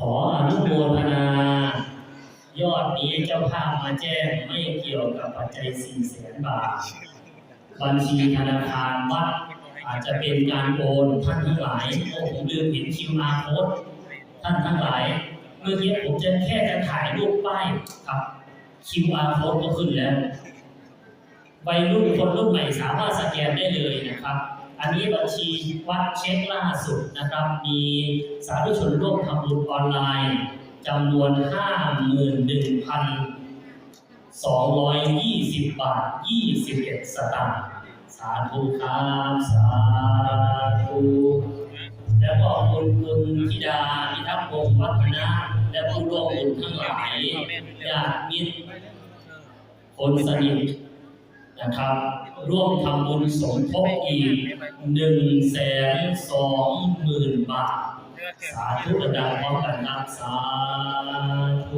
ขออนุโมทนา ยอดนี้เจ้าภาพมาแจ้งไม่เกี่ยวกับปัจจัย4แสนบาท บัญชีธนาคารวัดอาจจะเป็นการโอนท่านทั้งหลายโอ้ผมลืมเห็น QR code ท่านทั้งหลาย เมื่อกี้ผมจะแค่จะถ่ายรูปป้ายครับ QR code ก็ขึ้นแล้ววัยรุ่นคนรุ่นใหม่สามารถสแกนได้เลยนะครับ อันนี้บัญชีวัดเช็คล่าสุดนะครับ มีสาธุชนร่วมทำบุญออนไลน์จำนวน 51,220 บาท 21 สตางค์สาธุครับสาธุแล้วก็คุณคุณธิดาพิทักษ์วงศ์วัฒนะและผู้ร่วมบุญทั้งหลายญาติมิตรคนสนิท นะครับ ร่วมทำบุญสมทบอีกหนึ่งแสนสองหมื่นบาท สาธุดังพร้อมกันนะสาธุ